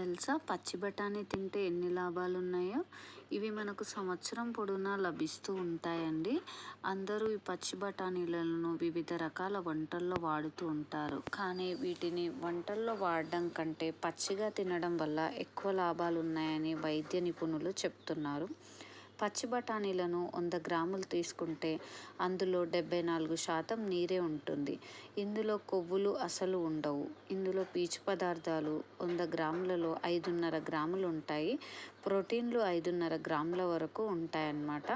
తెలుసా? పచ్చి బఠానీ తింటే ఎన్ని లాభాలు ఉన్నాయో ఇవి మనకు సంవత్సరం పొడవునా లభిస్తూ ఉంటాయండి. అందరూ ఈ పచ్చి బఠానీలను వివిధ రకాల వంటల్లో వాడుతూ ఉంటారు. కానీ వీటిని వంటల్లో వాడడం కంటే పచ్చిగా తినడం వల్ల ఎక్కువ లాభాలు ఉన్నాయని వైద్య నిపుణులు చెప్తున్నారు. పచ్చి బఠానీలను వంద గ్రాములు తీసుకుంటే అందులో డెబ్బై నాలుగు శాతం నీరే ఉంటుంది. ఇందులో కొవ్వులు అసలు ఉండవు. ఇందులో పీచు పదార్థాలు వంద గ్రాములలో ఐదున్నర గ్రాములు ఉంటాయి. ప్రోటీన్లు ఐదున్నర గ్రాముల వరకు ఉంటాయన్నమాట.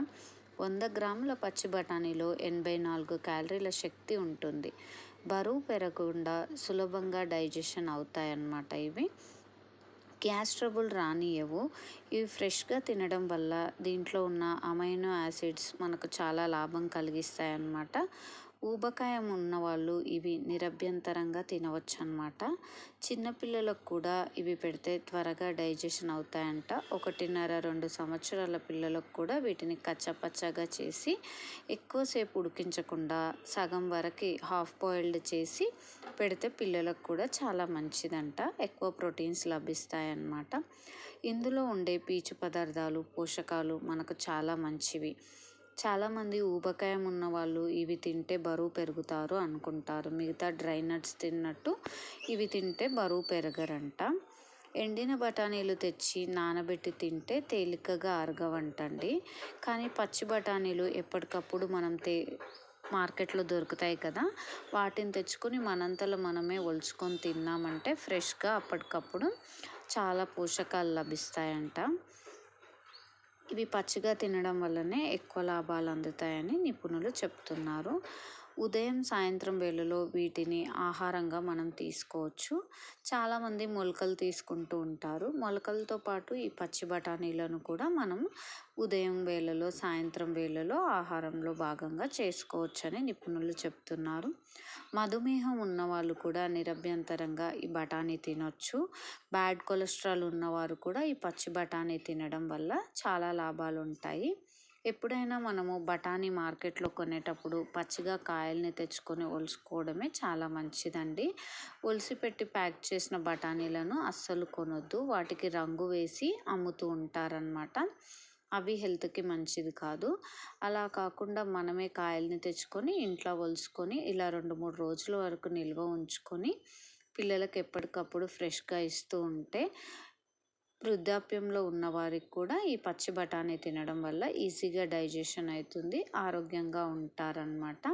వంద గ్రాముల పచ్చి బఠానీలో ఎనభై నాలుగు క్యాలరీల శక్తి ఉంటుంది. బరువు పెరగకుండా సులభంగా డైజెషన్ అవుతాయన్నమాట ఇవి. గ్యాస్ ట్రబుల్ రానియవు ఇవి ఫ్రెష్గా తినడం వల్ల దీంట్లో ఉన్న అమైనో యాసిడ్స్ మనకు చాలా లాభం కలిగిస్తాయి అన్నమాట ఊబకాయం ఉన్నవాళ్ళు ఇవి నిరభ్యంతరంగా తినవచ్చు అనమాట చిన్నపిల్లలకు కూడా ఇవి పెడితే త్వరగా డైజెషన్ అవుతాయంట. ఒకటిన్నర రెండు సంవత్సరాల పిల్లలకు కూడా వీటిని కచ్చపచ్చగా చేసి ఎక్కువసేపు ఉడికించకుండా సగం వరకు హాఫ్ బాయిల్డ్ చేసి పెడితే పిల్లలకు కూడా చాలా మంచిదంట. ఎక్కువ ప్రోటీన్స్ లభిస్తాయన్నమాట. ఇందులో ఉండే పీచు పదార్థాలు పోషకాలు మనకు చాలా మంచివి. చాలామంది ఊబకాయం ఉన్న వాళ్ళు ఇవి తింటే బరువు పెరుగుతారు అనుకుంటారు. మిగతా డ్రై నట్స్ తిన్నట్టు ఇవి తింటే బరువు పెరగరంట. ఎండిన బఠానీలు తెచ్చి నానబెట్టి తింటే తేలికగా అరగవంటండి. కానీ పచ్చి బఠానీలు ఎప్పటికప్పుడు మనం తే మార్కెట్లో దొరుకుతాయి కదా వాటిని తెచ్చుకొని మనంతలో మనమే ఒలుచుకొని తిన్నామంటే ఫ్రెష్గా అప్పటికప్పుడు చాలా పోషకాలు లభిస్తాయంట. ఇవి పచ్చిగా తినడం వల్లనే ఎక్కువ లాభాలు అందుతాయని నిపుణులు చెప్తున్నారు. ఉదయం సాయంత్రం వేళలో వీటిని ఆహారంగా మనం తీసుకోవచ్చు. చాలామంది మొలకలు తీసుకుంటూ ఉంటారు. మొలకలతో పాటు ఈ పచ్చి బఠానీలను కూడా మనం ఉదయం వేళలో సాయంత్రం వేళలో ఆహారంలో భాగంగా చేసుకోవచ్చని నిపుణులు చెప్తున్నారు. మధుమేహం ఉన్నవాళ్ళు కూడా నిరభ్యంతరంగా ఈ బఠానీ తినొచ్చు. బ్యాడ్ కొలెస్ట్రాల్ ఉన్నవారు కూడా ఈ పచ్చి బఠానీ తినడం వల్ల చాలా లాభాలు ఉంటాయి ఎప్పుడైనా మనము బఠానీ మార్కెట్లో కొనేటప్పుడు పచ్చిగా కాయల్ని తెచ్చుకొని ఒలుచుకోవడమే చాలా మంచిదండి. ఒలిసిపెట్టి ప్యాక్ చేసిన బఠానీలను అస్సలు కొనొద్దు. వాటికి రంగు వేసి అమ్ముతూ ఉంటారనమాట అవి హెల్త్కి మంచిది కాదు. అలా కాకుండా మనమే కాయల్ని తెచ్చుకొని ఇంట్లో ఒలుచుకొని ఇలా రెండు మూడు రోజుల వరకు నిల్వ ఉంచుకొని పిల్లలకు ఎప్పటికప్పుడు ఫ్రెష్గా ఇస్తూ ఉంటే వృద్ధాప్యంలో ఉన్నవారికి కూడా ఈ పచ్చి బఠానీ తినడం వల్ల ఈజీగా డైజెషన్ అవుతుంది ఆరోగ్యంగా ఉంటారనమాట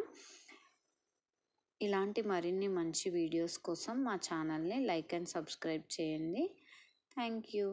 ఇలాంటి మరిన్ని మంచి వీడియోస్ కోసం మా ఛానల్ని లైక్ అండ్ సబ్స్క్రైబ్ చేయండి. Thank you.